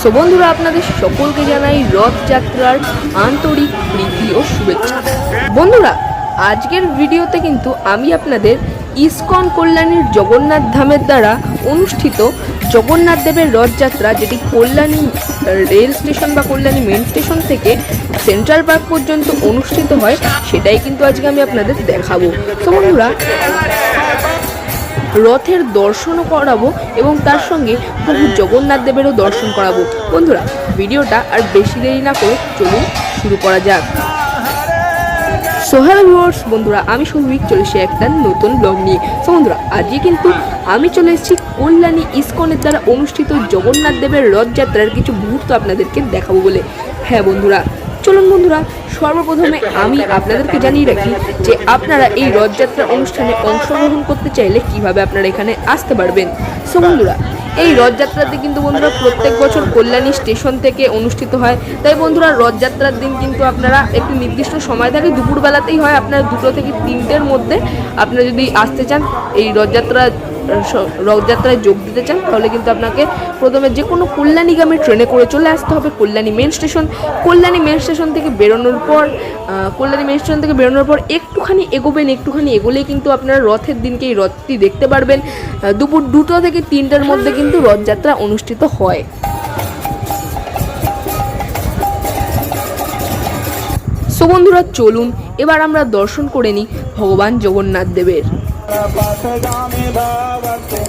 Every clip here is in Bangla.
সো বন্ধুরা, আপনাদের সকলকে জানাই রথযাত্রার আন্তরিক প্রীতি ও শুভেচ্ছা। বন্ধুরা, আজকের ভিডিওতে কিন্তু আমি আপনাদের ইসকন কল্যাণীর জগন্নাথ ধামের দ্বারা অনুষ্ঠিত জগন্নাথ দেবের রথযাত্রা, যেটি কল্যাণী রেল স্টেশন বা কল্যাণী মেন স্টেশন থেকে সেন্ট্রাল পার্ক পর্যন্ত অনুষ্ঠিত হয়, সেটাই কিন্তু আজকে আমি আপনাদের দেখাবো। তো বন্ধুরা রথের দর্শনও করাবো এবং তার সঙ্গে প্রভু জগন্নাথ দেবেরও দর্শন করাবো। বন্ধুরা, ভিডিওটা আর বেশি দেরি না করে চলুন শুরু করা যাক। সোহেল ভিউয়ার্স বন্ধুরা, আমি সৌভিক চলে এসেছি একটা নতুন ব্লগ নিয়ে। তো বন্ধুরা, আজকে কিন্তু আমি চলে এসেছি কল্যাণী ইস্কনের দ্বারা অনুষ্ঠিত জগন্নাথ দেবের রথযাত্রার কিছু মুহূর্ত আপনাদেরকে দেখাবো বলে। হ্যাঁ বন্ধুরা চলুন বন্ধুরা, সর্বপ্রথমে আমি আপনাদেরকে জানিয়ে রাখি যে আপনারা এই রথযাত্রা অনুষ্ঠানে অংশগ্রহণ করতে চাইলে কীভাবে আপনারা এখানে আসতে পারবেন। সো বন্ধুরা, এই রথযাত্রাতে কিন্তু বন্ধুরা প্রত্যেক বছর কল্যাণী স্টেশন থেকে অনুষ্ঠিত হয়। তাই বন্ধুরা, রথযাত্রার দিন কিন্তু আপনারা একটি নির্দিষ্ট সময় থাকে, দুপুরবেলাতেই হয়। আপনারা দুটো থেকে তিনটের মধ্যে আপনারা যদি আসতে চান, এই রথযাত্রা রথযাত্রায় যোগ দিতে চান, তাহলে কিন্তু আপনাকে প্রথমে যে কোনো কল্যাণীগামী ট্রেনে করে চলে আসতে হবে, Kalyani main station. Kalyani main station থেকে বেরোনোর পর কল্যাণী মেন স্টেশন থেকে বেরোনোর পর একটুখানি এগোবেন, একটুখানি এগোলেই কিন্তু আপনারা রথের দিনকে এই রথটি দেখতে পারবেন। দুপুর দুটো থেকে তিনটার মধ্যে কিন্তু রথযাত্রা অনুষ্ঠিত হয়। সো বন্ধুরা, চলুন, এবার আমরা দর্শন করে নিই ভগবান জগন্নাথ দেবের। पथगामी भवतु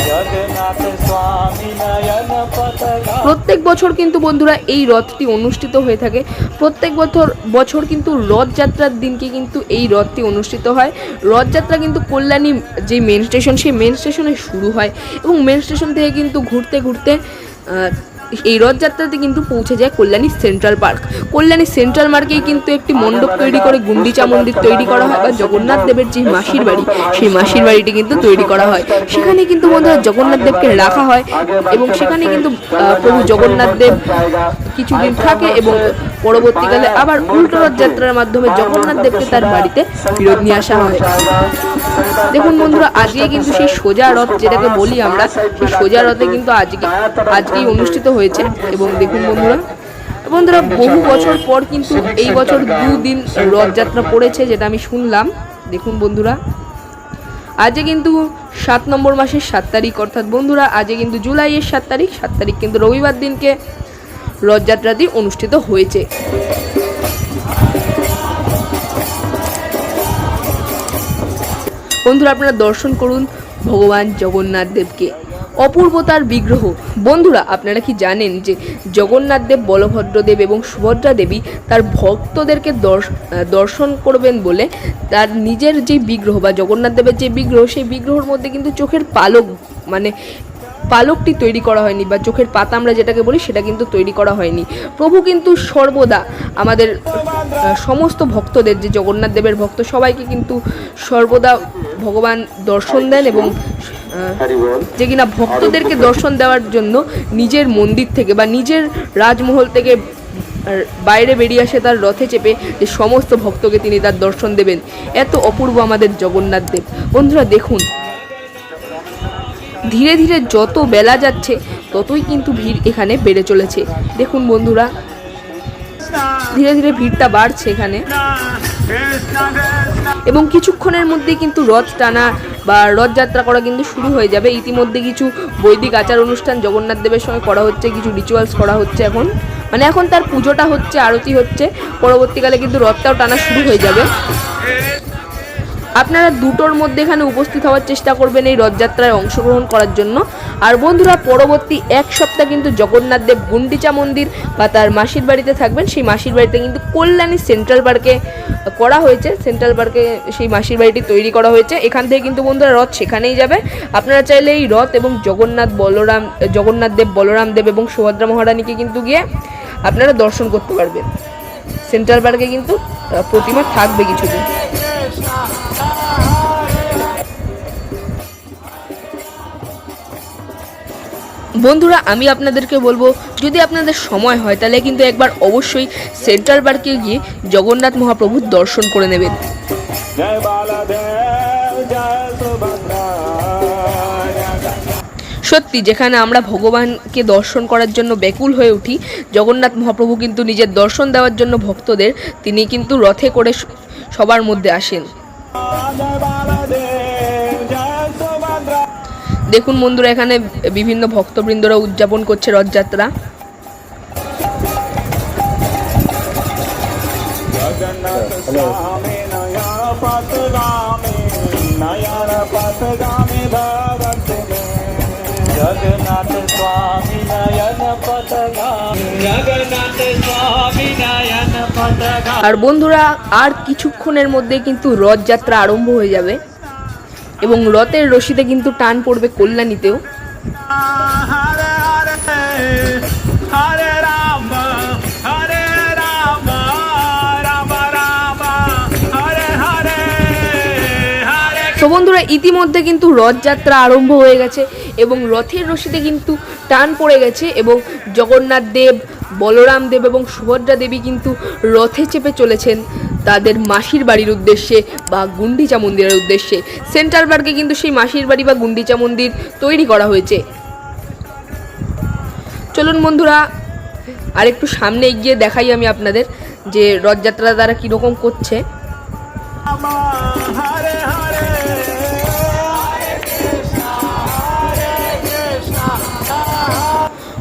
जगन्नाथ स्वामी नयन पथगा প্রত্যেক বছর কিন্তু বন্ধুরা এই রথটি অনুষ্ঠিত হয়ে থাকে প্রত্যেক বছর বছর কিন্তু রথযাত্রার দিনকে কিন্তু এই রথটি অনুষ্ঠিত হয় রথযাত্রা কিন্তু কল্যাণী যে মেন স্টেশন সেই মেন স্টেশনে শুরু হয় এবং মেন স্টেশন থেকে কিন্তু ঘুরতে ঘুরতে আহ, এই রথযাত্রাতে কিন্তু পৌঁছে যায় Kalyani central park. Kalyani central পার্কেই কিন্তু একটি মণ্ডপ তৈরি করে গুন্ডিচা মন্দির তৈরি করা হয় বা জগন্নাথ দেবের যে মাসির বাড়ি, সেই মাসির বাড়িটি কিন্তু তৈরি করা হয়। সেখানে কিন্তু বন্ধুরা জগন্নাথ দেবকে রাখা হয় এবং সেখানে কিন্তু প্রভু জগন্নাথ দেব কিছুদিন থাকে এবং পরবর্তীকালে আবার উল্টো রথযাত্রার মাধ্যমে জগন্নাথ দেবকে তার বাড়িতে ফেরত নিয়ে আসা হয়। দেখুন বন্ধুরা, আজকে কিন্তু সেই সোজা রথ যেটাকে বলি আমরা, সেই সোজা রথে কিন্তু আজকে আজকেই অনুষ্ঠিত হয়েছে। এবং দেখুন বন্ধুরা বন্ধুরা, বহু বছর পর কিন্তু এই বছর দুদিন রথযাত্রা পড়েছে যেটা আমি শুনলাম। দেখুন বন্ধুরা, আজকে কিন্তু সাত নম্বর মাসের সাত তারিখ, অর্থাৎ বন্ধুরা, আজকে কিন্তু জুলাইয়ের সাত তারিখ সাত তারিখ কিন্তু রবিবার দিনকে রথযাত্রাটি অনুষ্ঠিত হয়েছে। বন্ধুরা আপনারা দর্শন করুন ভগবান জগন্নাথ দেবকে। অপূর্বতার বিগ্রহ। বন্ধুরা, আপনারা কি জানেন যে জগন্নাথ দেব, বলভদ্র দেব এবং সুভদ্রা দেবী তার ভক্তদেরকে দর্শ- দর্শন করবেন বলে তার নিজের যে বিগ্রহ বা জগন্নাথ দেবের যে বিগ্রহ, সেই বিগ্রহর মধ্যে কিন্তু চোখের পালক মানে পালকটি তৈরি করা হয়নি বা চোখের পাতা আমরা যেটাকে বলি সেটা কিন্তু তৈরি করা হয়নি। প্রভু কিন্তু সর্বদা আমাদের সমস্ত ভক্তদের, যে জগন্নাথ দেবের ভক্ত, সবাইকে কিন্তু সর্বদা ভগবান দর্শন দেন এবং যে কিনা ভক্তদেরকে দর্শন দেওয়ার জন্য নিজের মন্দির থেকে বা নিজের রাজমহল থেকে বাইরে বেরিয়ে আসে তার রথে চেপে যে সমস্ত ভক্তকে তিনি তার দর্শন দেবেন। এত অপূর্ব আমাদের জগন্নাথ দেব। বন্ধুরা, দেখুন ধীরে ধীরে যত বেলা যাচ্ছে, ততই কিন্তু ভিড় এখানে বেড়ে চলেছে। দেখুন বন্ধুরা, ধীরে ধীরে ভিড়টা বাড়ছে এখানে। এবং কিছুক্ষণের মধ্যেই কিন্তু রথ টানা বা রথযাত্রা করা কিন্তু শুরু হয়ে যাবে। ইতিমধ্যে কিছু বৈদিক আচার অনুষ্ঠান জগন্নাথ দেবের সঙ্গে করা হচ্ছে, কিছু রিচুয়ালস করা হচ্ছে এখন। মানে এখন তার পুজোটা হচ্ছে, আরতি হচ্ছে। পরবর্তীকালে কিন্তু রথটাও টানা শুরু হয়ে যাবে। আপনারা দুটোর মধ্যে এখানে উপস্থিত হওয়ার চেষ্টা করবেন এই রথযাত্রায় অংশগ্রহণ করার জন্য। আর বন্ধুরা, পরবর্তী এক সপ্তাহ কিন্তু জগন্নাথ দেব গুন্ডিচা মন্দির বা তার মাসির বাড়িতে থাকবেন। সেই মাসির বাড়িতে কিন্তু কল্যাণী সেন্ট্রাল পার্কে করা হয়েছে। সেন্ট্রাল পার্কে সেই মাসির বাড়িটি তৈরি করা হয়েছে। এখান থেকে কিন্তু বন্ধুরা রথ সেখানেই যাবে। আপনারা চাইলে এই রথ এবং জগন্নাথ বলরাম, জগন্নাথ দেব, বলরাম দেব এবং সুভদ্রা মহারানীকে কিন্তু গিয়ে আপনারা দর্শন করতে পারবেন। সেন্ট্রাল পার্কে কিন্তু প্রতিমা থাকবে কিছুদিন। বন্ধুরা আমি আপনাদেরকে বলব যদি আপনাদের সময় হয় তাহলে কিন্তু একবার অবশ্যই সেন্ট্রাল পার্কে গিয়ে জগন্নাথ মহাপ্রভুর দর্শন করে নেবেন। সত্যি যেখানে আমরা ভগবানকে দর্শন করার জন্য ব্যাকুল হয়ে উঠি জগন্নাথ মহাপ্রভু কিন্তু নিজের দর্শন দেওয়ার জন্য ভক্তদের তিনি কিন্তু রথে করে সবার মধ্যে আসেন। দেখুন বন্ধুরা এখানে বিভিন্ন ভক্তবৃন্দরা উদযাপন করছে রথযাত্রা जगन्नाथ स्वामी नयन पथगामी नयन पथगामी भगवती जगन्नाथ स्वामी नयन पथगामी जगन्नाथ स्वामी नयन पथगामी আর বন্ধুরা আর কিছুক্ষণের মধ্যে কিন্তু রথযাত্রা আরম্ভ হয়ে যাবে এবং রথের রশিতে কিন্তু টান পড়বে কল্যাণীতেও। বন্ধুরা ইতিমধ্যে কিন্তু রথযাত্রা আরম্ভ হয়ে গেছে এবং রথের রশিতে কিন্তু টান পড়ে গেছে এবং জগন্নাথ দেব বলরাম দেব এবং সুভদ্রা দেবী কিন্তু রথে চেপে চলেছেন। তাদের মাসির বাড়ির উদ্দেশ্যে বা গুন্ডিচা মন্দিরের উদ্দেশ্যে। সেন্ট্রাল পার্কে কিন্তু সেই মাসির বাড়ি বা গুন্ডিচা মন্দির তৈরি করা হয়েছে। চলুন বন্ধুরা আর একটু সামনে এগিয়ে দেখাই আমি আপনাদের যে রথযাত্রা তারা কীরকম করছে।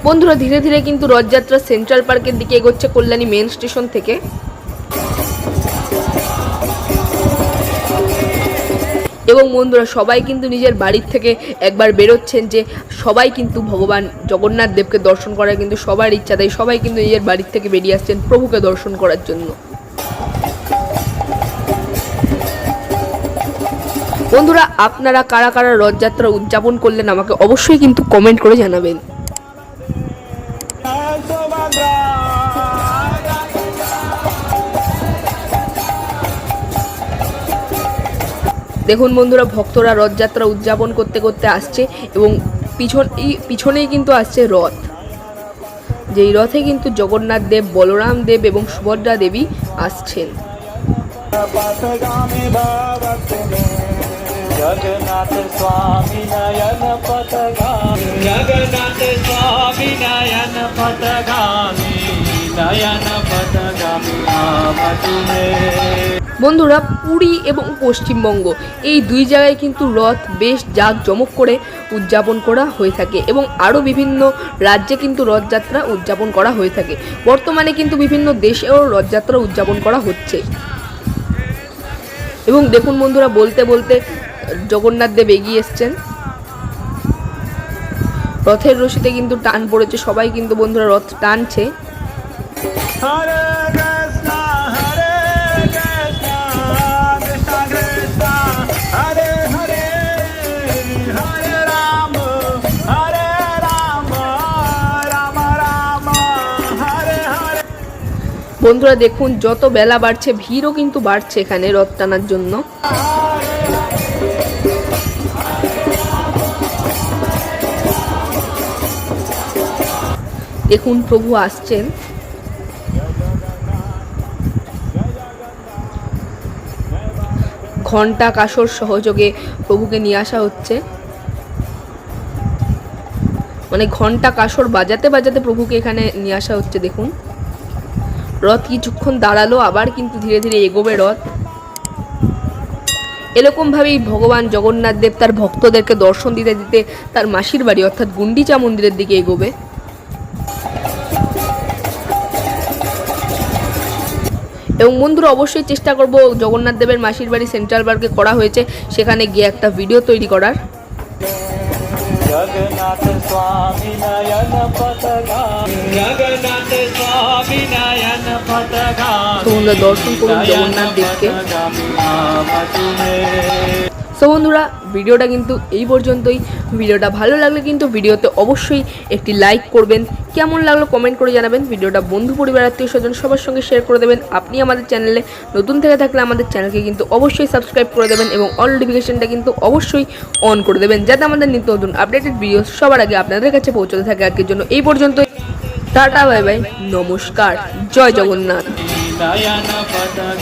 বন্ধুরা, ধীরে ধীরে কিন্তু রথযাত্রা সেন্ট্রাল পার্কের দিকে এগোচ্ছে কল্যাণী মেন স্টেশন থেকে। এবং বন্ধুরা, সবাই কিন্তু নিজের বাড়ির থেকে একবার বেরোচ্ছেন যে সবাই কিন্তু ভগবান জগন্নাথ দেবকে দর্শন করার কিন্তু সবার ইচ্ছা, তাই সবাই কিন্তু নিজের বাড়ির থেকে বেরিয়ে আসছেন প্রভুকে দর্শন করার জন্য। বন্ধুরা, আপনারা কারা কারা রথযাত্রা উদযাপন করলেন আমাকে অবশ্যই কিন্তু কমেন্ট করে জানাবেন। দেখুন বন্ধুরা, ভক্তরা রথযাত্রা উদযাপন করতে করতে আসছে এবং পিছন পিছনেই কিন্তু আসছে রথ। যেই রথে কিন্তু জগন্নাথ দেব, বলরাম দেব এবং সুভদ্রা দেবী আসছেন। নয়ন নয়ন বন্ধুরা পুরী এবং পশ্চিমবঙ্গ, এই দুই জায়গায় কিন্তু রথ, বেশ জাঁকজমক করে উদযাপন করা হয়ে থাকে এবং আরও বিভিন্ন রাজ্যে কিন্তু রথযাত্রা উদযাপন করা হয়ে থাকে। বর্তমানে কিন্তু বিভিন্ন দেশেও রথযাত্রা উদযাপন করা হচ্ছে। এবং দেখুন বন্ধুরা, বলতে বলতে জগন্নাথ দেব এগিয়ে এসছেন। রথের রশিতে কিন্তু টান পড়েছে, সবাই কিন্তু বন্ধুরা রথ টানছে। বন্ধুরা দেখুন, যত বেলা বাড়ছে, ভিড়ও কিন্তু বাড়ছে এখানে রথ টানার জন্য। দেখুন, প্রভু আসছেন। ঘণ্টা কাসর সহযোগে প্রভুকে নিয়ে আসা হচ্ছে। মানে ঘণ্টা কাসর বাজাতে বাজাতে প্রভুকে এখানে নিয়ে আসা হচ্ছে, দেখুন। রথ কিছুক্ষণ দাঁড়াল, আবার কিন্তু ধীরে ধীরে এগোবে রথ। এরকমভাবেই ভগবান জগন্নাথ দেব তার ভক্তদেরকে দর্শন দিতে দিতে তার মাসির বাড়ি অর্থাৎ গুন্ডিচা মন্দিরের দিকে এগোবে। এবং বন্ধুরা, অবশ্যই চেষ্টা করব জগন্নাথ দেবের মাসির বাড়ি সেন্ট্রাল পার্কে করা হয়েছে, সেখানে গিয়ে একটা ভিডিও তৈরি করার। જગન્નાથ સ્વામી નયન પતગા જગન્નાથ સ્વામી નયન পতাকা তোমরা দর্শন করুন জগন্নাথ দেবকে তো বন্ধুরা, ভিডিওটা কিন্তু এই পর্যন্তই। ভিডিওটা ভালো লাগলে কিন্তু ভিডিওতে অবশ্যই একটি লাইক করবেন। কেমন লাগল কমেন্ট করে জানাবেন। ভিডিওটা বন্ধু পরিবার, আত্মীয় স্বজন সবার সঙ্গে শেয়ার করে দেবেন। আপনি আমাদের চ্যানেলে নতুন থেকে থাকলে আমাদের চ্যানেলকে কিন্তু অবশ্যই সাবস্ক্রাইব করে দেবেন এবং অল নোটিফিকেশানটা কিন্তু অবশ্যই অন করে দেবেন, যাতে আমাদের নিত্য নতুন আপডেটেড ভিডিও সবার আগে আপনাদের কাছে পৌঁছতে থাকে। আজকের জন্য এই পর্যন্ত টাটা বাই বাই নমস্কার। জয় জগন্নাথ।